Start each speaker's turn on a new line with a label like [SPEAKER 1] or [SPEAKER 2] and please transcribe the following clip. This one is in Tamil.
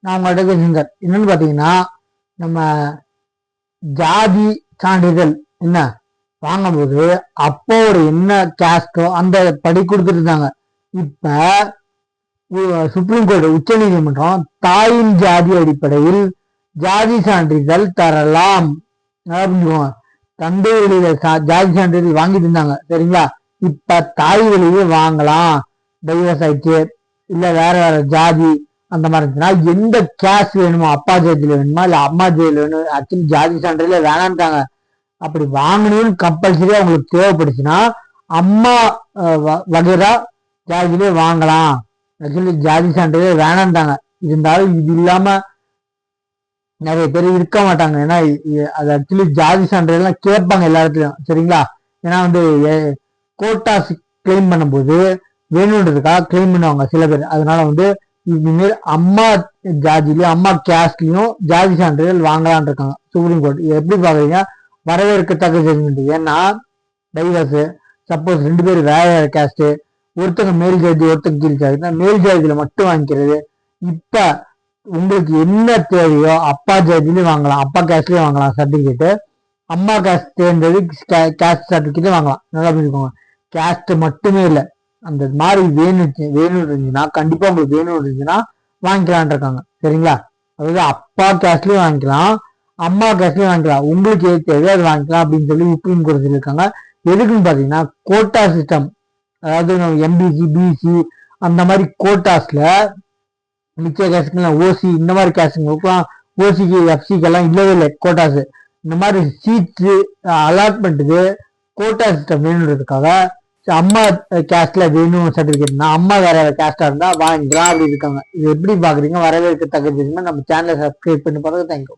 [SPEAKER 1] நான் உங்கள்கிட்ட கேட்குறேன் என்னன்னு பார்த்தீங்கன்னா நம்ம ஜாதி சான்றிதழ் என்ன? வாங்கும்போது அப்போ ஒரு என்ன கேஸ்டோ அந்த படி கொடுத்துருந்தாங்க இப்ப சுப்ரீம் கோர்ட் உச்ச நீதிமன்றம் தாயின் ஜாதி அடிப்படையில் ஜாதி சான்றிதழ் தரலாம். புரிஞ்சுக்கோங்க. தந்தை வெளியில சா- ஜாதி சான்றிதழ் வாங்கிட்டு இருந்தாங்க. சரிங்களா? இப்ப தாய் வெளியே வாங்கலாம். டைவர்ஸ் ஆயிடுச்சு இல்ல வேற வேற ஜாதி அந்த மாதிரி இருந்துச்சுன்னா எந்த கேஸ் வேணுமோ அப்பா ஜெயத்தில் வேணுமா இல்லை அம்மா ஜாதியில வேணும் ஆக்சுவலி ஜாதி சான்றிதழ் வேணான்ட்டாங்க. அப்படி வாங்கணும்னு கம்பல்சரியாக அவங்களுக்கு தேவைப்படுச்சுன்னா அம்மா வ- வகைரா ஜாதியிலே வாங்கலாம். ஆக்சுவலி ஜாதி சான்றிதழ் வேணான்ட்டாங்க. இருந்தாலும் இது இல்லாமல் நிறைய பேர் இருக்க மாட்டாங்க. ஏன்னா அது ஆக்சுவலி ஜாதி சான்றிதழ்லாம் கேட்பாங்க எல்லா இடத்துலையும். சரிங்களா? ஏன்னா வந்து கோட்டாஸ் கிளைம் பண்ணும்போது வேணுன்றதுக்காக கிளைம் பண்ணுவாங்க சில பேர். அதனால வந்து இனிமேல் அம்மா ஜாதிலையும் அம்மா கேஸ்ட்லயும் ஜாதி சான்றிதழ் வாங்கலாம்னு இருக்காங்க சுப்ரீம் கோர்ட் எப்படி பாக்குறீங்க வரவேற்கத்தக்க ஜட்மெண்ட் ஏன்னா டைவர்ஸ் சப்போஸ் ரெண்டு பேர் வேற வேற கேஸ்ட் ஒருத்தங்க மேல் ஜாதி ஒருத்தங்க கீழ் ஜாதி. மேல் ஜாதியில மட்டும் வாங்கிக்கிறது. இப்ப உங்களுக்கு என்ன தேவையோ அப்பா ஜாதியிலையும் வாங்கலாம் அப்பா கேஸ்ட்லயும் வாங்கலாம் சர்டிபிகேட் அம்மா கேஸ்ட் தேர்ந்தது கேஸ்ட் சர்டிபிகேட்லயும் வாங்கலாம். நல்லா புரிஞ்சுக்கோங்க. கேஸ்ட் மட்டுமே இல்லை அந்த மாதிரி வேணும் வேணும் இருந்துச்சுன்னா கண்டிப்பா உங்களுக்கு வேணும் இருந்துச்சுன்னா வாங்கிக்கலான் இருக்காங்க. சரிங்களா? அதாவது அப்பா கேஷ்லேயும் வாங்கிக்கலாம் அம்மா கேஸ்ட்லயும் வாங்கிக்கலாம். உங்களுக்கு எது தேவையோ அது வாங்கிக்கலாம் அப்படின்னு சொல்லி சுப்ரீம் கோர்ட் சொல்லியிருக்காங்க எதுக்குன்னு பாத்தீங்கன்னா கோட்டா சிஸ்டம் அதாவது எம்பிசி பிசி அந்த மாதிரி கோட்டாஸ்ல மிச்ச கேஸ்ட்லாம் ஓசி இந்த மாதிரி கேஸ்டுங்களுக்குலாம் ஓசிக்கு எஃப்சிக்கெல்லாம் இல்லவே இல்லை கோட்டாஸ் இந்த மாதிரி சீட்ஸ் அலாட்மெண்ட்டுக்கு கோட்டா சிஸ்டம் வேணுன்றதுக்காக அம்மா கேஸ்ட்ல வேணும் சர்டிபிகேட்னா அம்மா வேற வேற கேஸ்டா இருந்தா வாங்கிக்கலாம். அப்படி இருக்காங்க. இது எப்படி பாக்குறீங்க? வரவேற்க வரவேற்கத்தக்கதுன்னா நம்ம சேனலை சப்ஸ்கிரைப் பண்ணி பாருங்க. தேங்க்யூ